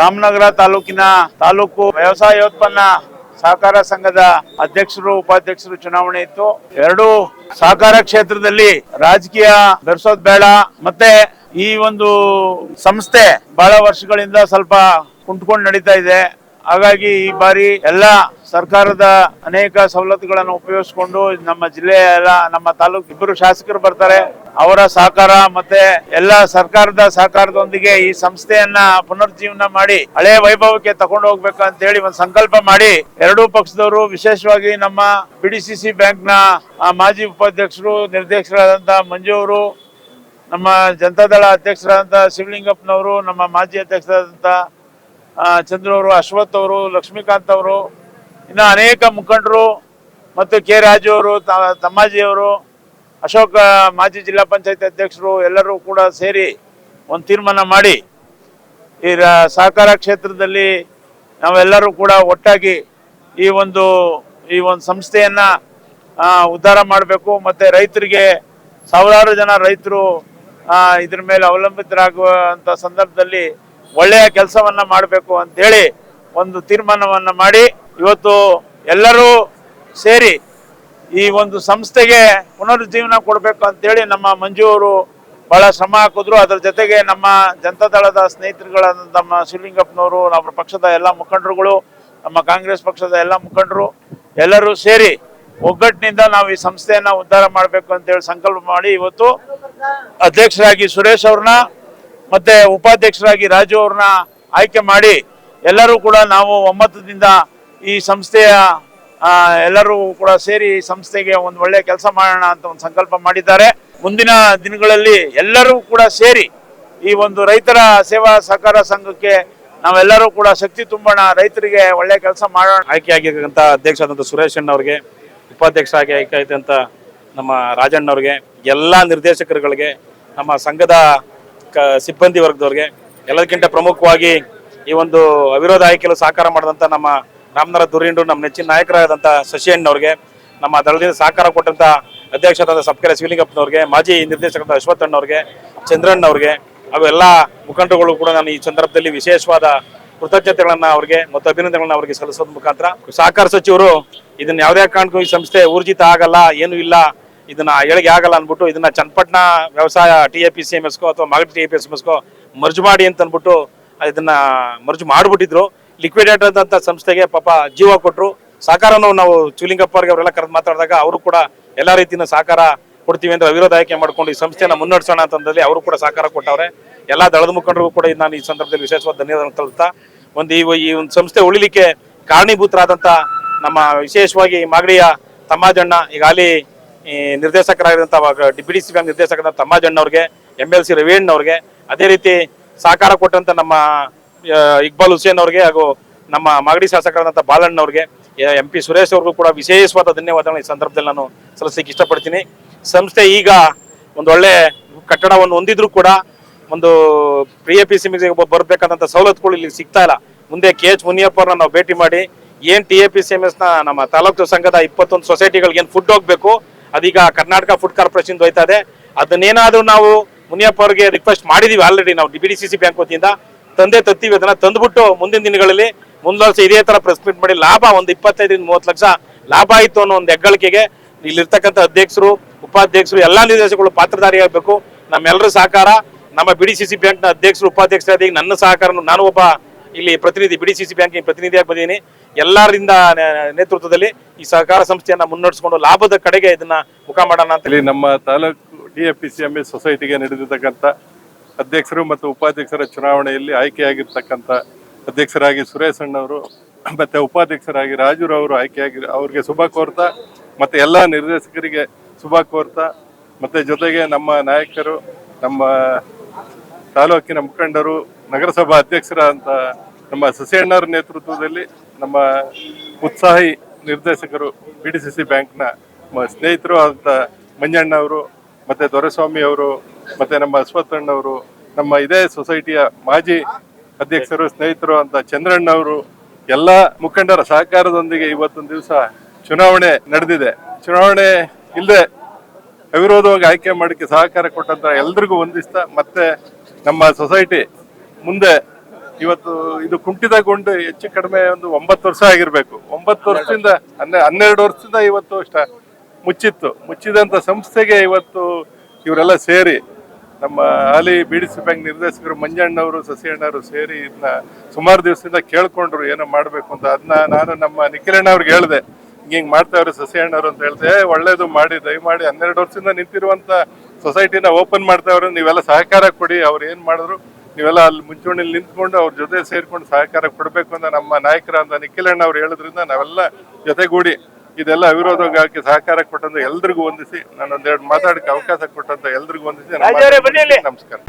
ರಾಮನಗರ ತಾಲೂಕಿನ ತಾಲೂಕು ವ್ಯವಸಾಯೋತ್ಪನ್ನ ಸಹಕಾರ ಸಂಘದ ಅಧ್ಯಕ್ಷರು, ಉಪಾಧ್ಯಕ್ಷರು ಚುನಾವಣೆ ಇತ್ತು. ಎರಡು ಸಹಕಾರ ಕ್ಷೇತ್ರದಲ್ಲಿ ರಾಜಕೀಯ ಬೆರೆಸೋದ್ ಬೇಡ. ಮತ್ತೆ ಈ ಒಂದು ಸಂಸ್ಥೆ ಬಹಳ ವರ್ಷಗಳಿಂದ ಸ್ವಲ್ಪ ಕುಂಟ್ಕೊಂಡು ನಡೀತಾ ಇದೆ. ಹಾಗಾಗಿ ಈ ಬಾರಿ ಎಲ್ಲ ಸರ್ಕಾರದ ಅನೇಕ ಸವಲತ್ತುಗಳನ್ನು ಉಪಯೋಗಿಸಿಕೊಂಡು ನಮ್ಮ ಜಿಲ್ಲೆಯ ಎಲ್ಲ ನಮ್ಮ ತಾಲೂಕು ಇಬ್ಬರು ಶಾಸಕರು ಬರ್ತಾರೆ. ಅವರ ಸಹಕಾರ ಮತ್ತೆ ಎಲ್ಲ ಸರ್ಕಾರದ ಸಹಕಾರದೊಂದಿಗೆ ಈ ಸಂಸ್ಥೆಯನ್ನ ಪುನರ್ಜೀವನ ಮಾಡಿ ಹಳೆ ವೈಭವಕ್ಕೆ ತಗೊಂಡು ಹೋಗ್ಬೇಕು ಅಂತ ಹೇಳಿ ಒಂದು ಸಂಕಲ್ಪ ಮಾಡಿ ಎರಡೂ ಪಕ್ಷದವರು ವಿಶೇಷವಾಗಿ ನಮ್ಮ ಬಿಡಿಸಿಸಿ ಬ್ಯಾಂಕ್ನ ಮಾಜಿ ಉಪಾಧ್ಯಕ್ಷರು ನಿರ್ದೇಶಕರಾದಂತಹ ಮಂಜು ಅವರು ನಮ್ಮ ಜನತಾದಳ ಅಧ್ಯಕ್ಷರಾದಂತಹ ಶಿವಲಿಂಗಪ್ಪನವರು ನಮ್ಮ ಮಾಜಿ ಅಧ್ಯಕ್ಷರಾದಂಥ ಆ, ಚಂದ್ರು ಅವರು, ಅಶ್ವಥ್ ಅವರು, ಲಕ್ಷ್ಮೀಕಾಂತ್ ಅವರು, ಇನ್ನು ಅನೇಕ ಮುಖಂಡರು ಮತ್ತು ಕೆ ರಾಜು ಅವರು, ತ- ತಮ್ಮಾಜಿ ಅವರು, ಅಶೋಕ್ ಮಾಜಿ ಜಿಲ್ಲಾ ಪಂಚಾಯತ್ ಅಧ್ಯಕ್ಷರು ಎಲ್ಲರೂ ಕೂಡ ಸೇರಿ ಒಂದು ತೀರ್ಮಾನ ಮಾಡಿ ಈ ಸಹಕಾರ ಕ್ಷೇತ್ರದಲ್ಲಿ ನಾವೆಲ್ಲರೂ ಕೂಡ ಒಟ್ಟಾಗಿ ಈ ಒಂದು ಈ ಒಂದು ಸಂಸ್ಥೆಯನ್ನ ಉದ್ಧಾರ ಮಾಡಬೇಕು ಮತ್ತೆ ರೈತರಿಗೆ ಸಾವಿರಾರು ಜನ ರೈತರು ಇದ್ರ ಮೇಲೆ ಅವಲಂಬಿತರಾಗುವಂಥ ಸಂದರ್ಭದಲ್ಲಿ ಒಳ್ಳೆಯ ಕೆಲಸವನ್ನ ಮಾಡಬೇಕು ಅಂತೇಳಿ ಒಂದು ತೀರ್ಮಾನವನ್ನ ಮಾಡಿ ಇವತ್ತು ಎಲ್ಲರೂ ಸೇರಿ ಈ ಒಂದು ಸಂಸ್ಥೆಗೆ ಪುನರುಜ್ಜೀವನ ಕೊಡಬೇಕು ಅಂತೇಳಿ ನಮ್ಮ ಮಂಜು ಅವರು ಬಹಳ ಶ್ರಮ ಹಾಕಿದ್ರು. ಅದರ ಜೊತೆಗೆ ನಮ್ಮ ಜನತಾದಳದ ಸ್ನೇಹಿತರುಗಳಾದ ನಮ್ಮ ಶಿವಲಿಂಗಪ್ಪನವರು ನಮ್ಮ ಪಕ್ಷದ ಎಲ್ಲ ಮುಖಂಡರುಗಳು, ನಮ್ಮ ಕಾಂಗ್ರೆಸ್ ಪಕ್ಷದ ಎಲ್ಲ ಮುಖಂಡರು ಎಲ್ಲರೂ ಸೇರಿ ಒಗ್ಗಟ್ಟಿನಿಂದ ನಾವು ಈ ಸಂಸ್ಥೆಯನ್ನ ಉದ್ಧಾರ ಮಾಡಬೇಕು ಅಂತೇಳಿ ಸಂಕಲ್ಪ ಮಾಡಿ ಇವತ್ತು ಅಧ್ಯಕ್ಷರಾಗಿ ಸುರೇಶ್ ಅವ್ರನ್ನ ಮತ್ತೆ ಉಪಾಧ್ಯಕ್ಷರಾಗಿ ರಾಜು ಅವ್ರನ್ನ ಆಯ್ಕೆ ಮಾಡಿ ಎಲ್ಲರೂ ಕೂಡ ನಾವು ಒಮ್ಮತದಿಂದ ಈ ಸಂಸ್ಥೆಯ ಎಲ್ಲರೂ ಕೂಡ ಸೇರಿ ಸಂಸ್ಥೆಗೆ ಒಂದು ಒಳ್ಳೆ ಕೆಲಸ ಮಾಡೋಣ ಅಂತ ಒಂದು ಸಂಕಲ್ಪ ಮಾಡಿದ್ದಾರೆ. ಮುಂದಿನ ದಿನಗಳಲ್ಲಿ ಎಲ್ಲರೂ ಕೂಡ ಸೇರಿ ಈ ಒಂದು ರೈತರ ಸೇವಾ ಸಹಕಾರ ಸಂಘಕ್ಕೆ ನಾವೆಲ್ಲರೂ ಕೂಡ ಶಕ್ತಿ ತುಂಬೋಣ, ರೈತರಿಗೆ ಒಳ್ಳೆ ಕೆಲಸ ಮಾಡೋಣ. ಆಯ್ಕೆ ಆಗಿರ್ತಕ್ಕಂಥ ಅಧ್ಯಕ್ಷ ಆದಂಥ ಸುರೇಶ್ ಅಣ್ಣವ್ರಿಗೆ ಉಪಾಧ್ಯಕ್ಷರಾಗಿ ಆಯ್ಕೆ ಆಯ್ತಂತ ನಮ್ಮ ರಾಜಣ್ಣವ್ರಿಗೆ ಎಲ್ಲ ನಿರ್ದೇಶಕರುಗಳಿಗೆ, ನಮ್ಮ ಸಂಘದ ಸಿಬ್ಬಂದಿ ವರ್ಗದವ್ರಿಗೆ ಎಲ್ಲದಕ್ಕಿಂತ ಪ್ರಮುಖವಾಗಿ ಈ ಒಂದು ಅವಿರೋಧ ಆಯ್ಕೆಲು ಸಹಕಾರ ಮಾಡಿದಂಥ ನಮ್ಮ ರಾಮನಗರ ದುರಿಂಡು ನಮ್ಮ ನೆಚ್ಚಿನ ನಾಯಕರಾದಂಥ ಶಶಿಯಣ್ಣವ್ರಿಗೆ, ನಮ್ಮ ದಳದಿಂದ ಸಹಕಾರ ಕೊಟ್ಟಂಥ ಅಧ್ಯಕ್ಷರಾದ ಸಬ್ಕೆರೆ ಶಿವಲಿಂಗಪ್ಪನವ್ರಿಗೆ, ಮಾಜಿ ನಿರ್ದೇಶಕರಾದ ಅಶ್ವಥಣ್ಣವ್ರಿಗೆ ಚಂದ್ರಣ್ಣವ್ರಿಗೆ ಅವೆಲ್ಲ ಮುಖಂಡರುಗಳು ಕೂಡ ನಾನು ಈ ಸಂದರ್ಭದಲ್ಲಿ ವಿಶೇಷವಾದ ಕೃತಜ್ಞತೆಗಳನ್ನು ಅವರಿಗೆ ಮತ್ತು ಅಭಿನಂದನೆಗಳನ್ನ ಅವರಿಗೆ ಸಲ್ಲಿಸೋದ್ ಮುಖಾಂತರ. ಸಹಕಾರ ಸಚಿವರು ಇದನ್ನು ಯಾವುದೇ ಕಾರಣಕ್ಕೂ ಈ ಸಂಸ್ಥೆ ಊರ್ಜಿತ ಆಗಲ್ಲ, ಏನು ಇಲ್ಲ ಇದನ್ನ ಏಳಿಗೆ ಆಗಲ್ಲ ಅನ್ಬಿಟ್ಟು ಇದನ್ನ ಚನ್ನಪಟ್ಟಣ ವ್ಯವಸಾಯ T A P C M ಎಸ್ಕೋ ಅಥವಾ Magadi T A P S M ಎಸ್ಕೋ merge ಮಾಡಿ ಅಂತ ಅನ್ಬಿಟ್ಟು ಇದನ್ನ ಮರ್ಜ್ ಮಾಡ್ಬಿಟ್ಟಿದ್ರು. ಲಿಕ್ವಿಡೇಟರ್ ಅಂತ ಸಂಸ್ಥೆಗೆ ಪಾಪ ಜೀವ ಕೊಟ್ರು. ಸಹಕಾರನೂ ನಾವು ಚುಲಿಂಗಪ್ಪ ಅವ್ರಿಗೆ ಅವರೆಲ್ಲ ಕರೆದು ಮಾತಾಡಿದಾಗ ಅವರು ಕೂಡ ಎಲ್ಲಾ ರೀತಿಯ ಸಹಕಾರ ಕೊಡ್ತೀವಿ ಅಂದ್ರೆ ಅವಿರೋಧ ಆಯ್ಕೆ ಮಾಡ್ಕೊಂಡು ಈ ಸಂಸ್ಥೆನ ಮುನ್ನಡೆಸೋಣ ಅಂತಂದಲ್ಲಿ ಅವರು ಕೂಡ ಸಹಕಾರ ಕೊಟ್ಟವ್ರೆ. ಎಲ್ಲಾ ದಳದ ಮುಖಂಡರಿಗೂ ಕೂಡ ನಾನು ಈ ಸಂದರ್ಭದಲ್ಲಿ ವಿಶೇಷವಾದ ಧನ್ಯವಾದ ತಲುಪ್ತಾ. ಒಂದು ಈ ಒಂದು ಸಂಸ್ಥೆ ಉಳಿಲಿಕ್ಕೆ ಕಾರಣೀಭೂತರಾದಂಥ ನಮ್ಮ ವಿಶೇಷವಾಗಿ ಮಾಗಡಿಯ ತಮ್ಮಾಜಣ್ಣ ಈಗಾಗಲೇ ಈ ನಿರ್ದೇಶಕರಾಗಿರುವಂತ ಡಿ ಸಿ ಬ್ಯಾಂಕ್ ನಿರ್ದೇಶಕರಾದ ತಮ್ಮಾಜಣ್ಣ ಅವ್ರಿಗೆ ಎಂ ಎಲ್ ಸಿ ರವೀಣ್ ಅದೇ ರೀತಿ ಸಹಕಾರ ಕೊಟ್ಟಂತ ನಮ್ಮ ಇಕ್ಬಾಲ್ ಹುಸೇನ್ ಅವ್ರಿಗೆ ಹಾಗೂ ನಮ್ಮ ಮಾಗಡಿ ಶಾಸಕರಾದಂಥ ಬಾಲಣ್ಣ ಅವ್ರಿಗೆ, ಎಂ ಪಿ ಸುರೇಶ್ ಅವ್ರಿಗೂ ಕೂಡ ವಿಶೇಷವಾದ ಧನ್ಯವಾದಗಳನ್ನ ಈ ಸಂದರ್ಭದಲ್ಲಿ ನಾನು ಸಲ್ಲಿಸಲಿಕ್ಕೆ ಇಷ್ಟಪಡ್ತೀನಿ. ಸಂಸ್ಥೆ ಈಗ ಒಂದು ಒಳ್ಳೆ ಕಟ್ಟಡವನ್ನು ಹೊಂದಿದ್ರು ಕೂಡ ಒಂದು ಪಿ ಎ ಪಿ ಸಿ ಬರಬೇಕಾದಂಥ ಸವಲತ್ತುಗಳು ಇಲ್ಲಿ ಸಿಗ್ತಾ ಇಲ್ಲ. ಮುಂದೆ ಕೆ ಎಚ್ ಮುನಿಯಪ್ಪ ನಾವು ಭೇಟಿ ಮಾಡಿ, ಏನ್ T A P C M ಎಸ್ನ ನಮ್ಮ ತಾಲೂಕು ಸಂಘದ ಇಪ್ಪತ್ತೊಂದು ಸೊಸೈಟಿಗಳಿಗೆ ಏನು ಫುಡ್ ಹೋಗ್ಬೇಕು ಅದೀಗ ಕರ್ನಾಟಕ ಫುಡ್ ಕಾರ್ಪೊರೇಷನ್ ಹೋಯ್ತಾ ಇದೆ ಅದನ್ನೇನಾದ್ರೂ ನಾವು ಮುನಿಯಪ್ಪ ಅವರಿಗೆ ರಿಕ್ವೆಸ್ಟ್ ಮಾಡಿದೀವಿ ಆಲ್ರೆಡಿ ನಾವು D D C C bank ವತಿಯಿಂದ. ತಂದೆ ತತ್ತೀವಿ ಅದನ್ನ ತಂದ್ಬಿಟ್ಟು ಮುಂದಿನ ದಿನಗಳಲ್ಲಿ ಮುಂದುವರ್ಸ ಇದೇ ತರ ಪ್ರೆಸ್ ಮೀಟ್ ಮಾಡಿ ಲಾಭ ಒಂದು ಇಪ್ಪತ್ತೈದರಿಂದ ಮೂವತ್ತು ಲಕ್ಷ ಲಾಭ ಆಯ್ತು ಅನ್ನೋ ಒಂದು ಹೆಗ್ಗಳಿಕೆಗೆ ಇಲ್ಲಿರ್ತಕ್ಕಂಥ ಅಧ್ಯಕ್ಷರು, ಉಪಾಧ್ಯಕ್ಷರು ಎಲ್ಲ ನಿರ್ದೇಶಕಗಳು ಪಾತ್ರಧಾರಿಯಾಗಬೇಕು. ನಮ್ಮೆಲ್ಲರ ಸಹಕಾರ, ನಮ್ಮ ಬಿ ಸಿ ಸಿ ಬ್ಯಾಂಕ್ನ ಅಧ್ಯಕ್ಷರು ಉಪಾಧ್ಯಕ್ಷರಾದ ನನ್ನ ಸಹಕಾರ ನಾನು ಒಬ್ಬ ಇಲ್ಲಿ ಪ್ರತಿನಿಧಿ ಬಿ ಸಿ ಸಿ ಬ್ಯಾಂಕಿನ ಪ್ರತಿನಿಧಿಯಾಗಿ ಬಂದಿದ್ದೀನಿ. ಎಲ್ಲರಿಂದ ನೇತೃತ್ವದಲ್ಲಿ ಈ ಸಹಕಾರ ಸಂಸ್ಥೆಯನ್ನ ಮುನ್ನಡೆಸಿಕೊಂಡು ಲಾಭದ ಕಡೆಗೆ ಇದನ್ನ ಮುಖ ಮಾಡೋಣ ಅಂತ ಇಲ್ಲಿ ನಮ್ಮ taluk D F P C M S ಸೊಸೈಟಿಗೆ ನಡೆದಿರ್ತಕ್ಕಂಥ ಅಧ್ಯಕ್ಷರು ಮತ್ತು ಉಪಾಧ್ಯಕ್ಷರ ಚುನಾವಣೆಯಲ್ಲಿ ಆಯ್ಕೆಯಾಗಿರ್ತಕ್ಕಂಥ ಅಧ್ಯಕ್ಷರಾಗಿ ಸುರೇಶ್ ಅಣ್ಣವರು, ಮತ್ತೆ ಉಪಾಧ್ಯಕ್ಷರಾಗಿ ರಾಜುರವರು ಆಯ್ಕೆಯಾಗಿ, ಅವ್ರಿಗೆ ಶುಭ ಕೋರ್ತಾ, ಮತ್ತೆ ಎಲ್ಲ ನಿರ್ದೇಶಕರಿಗೆ ಶುಭ ಕೋರ್ತಾ, ಮತ್ತೆ ಜೊತೆಗೆ ನಮ್ಮ ನಾಯಕರು, ನಮ್ಮ ತಾಲೂಕಿನ ಮುಖಂಡರು, ನಗರಸಭಾ ಅಧ್ಯಕ್ಷರಾದಂಥ ನಮ್ಮ ಸಸಿಯಣ್ಣವರ ನೇತೃತ್ವದಲ್ಲಿ ನಮ್ಮ ಉತ್ಸಾಹಿ ನಿರ್ದೇಶಕರು ಬಿ ಡಿ ಸಿ ಸಿ ಬ್ಯಾಂಕ್ನ ಸ್ನೇಹಿತರು ಆದಂಥ ಮಂಜಣ್ಣ ಅವರು, ಮತ್ತು ದೊರೆಸ್ವಾಮಿ ಅವರು, ಮತ್ತು ನಮ್ಮ ಅಶ್ವಥಣ್ಣವರು ನಮ್ಮ ಇದೇ ಸೊಸೈಟಿಯ ಮಾಜಿ ಅಧ್ಯಕ್ಷರು, ಸ್ನೇಹಿತರು ಅಂತ ಚಂದ್ರಣ್ಣವರು ಎಲ್ಲ ಮುಖಂಡರ ಸಹಕಾರದೊಂದಿಗೆ ಇವತ್ತೊಂದು ದಿವಸ ಚುನಾವಣೆ ನಡೆದಿದೆ. ಚುನಾವಣೆ ಇಲ್ಲದೆ ಅವಿರೋಧವಾಗಿ ಆಯ್ಕೆ ಮಾಡಕ್ಕೆ ಸಹಕಾರ ಕೊಟ್ಟಂತ ಎಲ್ರಿಗೂ ವಂದಿಸ್ತಾ ಮತ್ತೆ ನಮ್ಮ ಸೊಸೈಟಿ ಮುಂದೆ ಇವತ್ತು ಇದು ಕುಂಠಿತಗೊಂಡು ಹೆಚ್ಚು ಕಡಿಮೆ ಒಂದು ಒಂಬತ್ತು ವರ್ಷ ಆಗಿರ್ಬೇಕು. ಒಂಬತ್ತು ವರ್ಷದಿಂದ ಹನ್ನೆ, ಹನ್ನೆರಡು ವರ್ಷದಿಂದ ಇವತ್ತು ಅಷ್ಟ ಮುಚ್ಚಿತ್ತು. ಮುಚ್ಚಿದಂತ ಸಂಸ್ಥೆಗೆ ಇವತ್ತು ಇವರೆಲ್ಲ ಸೇರಿ ನಮ್ಮ ಹಾಲಿ ಬಿ ಡಿ ಸಿ ಬ್ಯಾಂಕ್ ನಿರ್ದೇಶಕರು ಮಂಜಣ್ಣವರು ಸಸಿಯಣ್ಣವರು ಸೇರಿ ಇದನ್ನ ಸುಮಾರು ದಿವಸದಿಂದ ಕೇಳ್ಕೊಂಡ್ರು ಏನೋ ಮಾಡಬೇಕು ಅಂತ. ಅದನ್ನ ನಾನು ನಮ್ಮ ನಿಖಿಲಣ್ಣ ಅವ್ರಿಗೆ ಹೇಳಿದೆ. ಹಿಂಗ್ ಮಾಡ್ತಾವ್ರೆ ಸಸಿಯಣ್ಣವ್ರು ಅಂತ ಹೇಳ್ದೆ "ಏ, ಒಳ್ಳೇದು ಮಾಡಿ ದಯಮಾಡಿ ಹನ್ನೆರಡು ವರ್ಷದಿಂದ ನಿಂತಿರುವಂತ ಸೊಸೈಟಿನ ಓಪನ್ ಮಾಡ್ತಾವ್ರೆ ನೀವೆಲ್ಲ ಸಹಕಾರ ಕೊಡಿ ಅವ್ರು ಏನ್ ಮಾಡಿದ್ರು ನೀವೆಲ್ಲ ಅಲ್ಲಿ ಮುಂಚೂಣಿಲಿ ನಿಂತ್ಕೊಂಡು ಅವ್ರ ಜೊತೆ ಸೇರ್ಕೊಂಡು ಸಹಕಾರ ಕೊಡಬೇಕು ಅಂತ ನಮ್ಮ ನಾಯಕರಾದ ನಿಖಿಲಣ್ಣ ಅವ್ರು ಹೇಳಿದ್ರಿಂದ ನಾವೆಲ್ಲ ಜೊತೆಗೂಡಿ ಇದೆಲ್ಲ ಅವಿರೋಧವಾಗಿ ಸಹಕಾರ ಕೊಟ್ಟಂತ ಎಲ್ರಿಗೂ ವಂದಿಸಿ ನಾನು ಒಂದೆರಡು ಮಾತಾಡಕ್ಕೆ ಅವಕಾಶ ಕೊಟ್ಟಂತ ಎಲ್ರಿಗೂ ವಂದಿಸಿ ನಮಸ್ಕಾರ.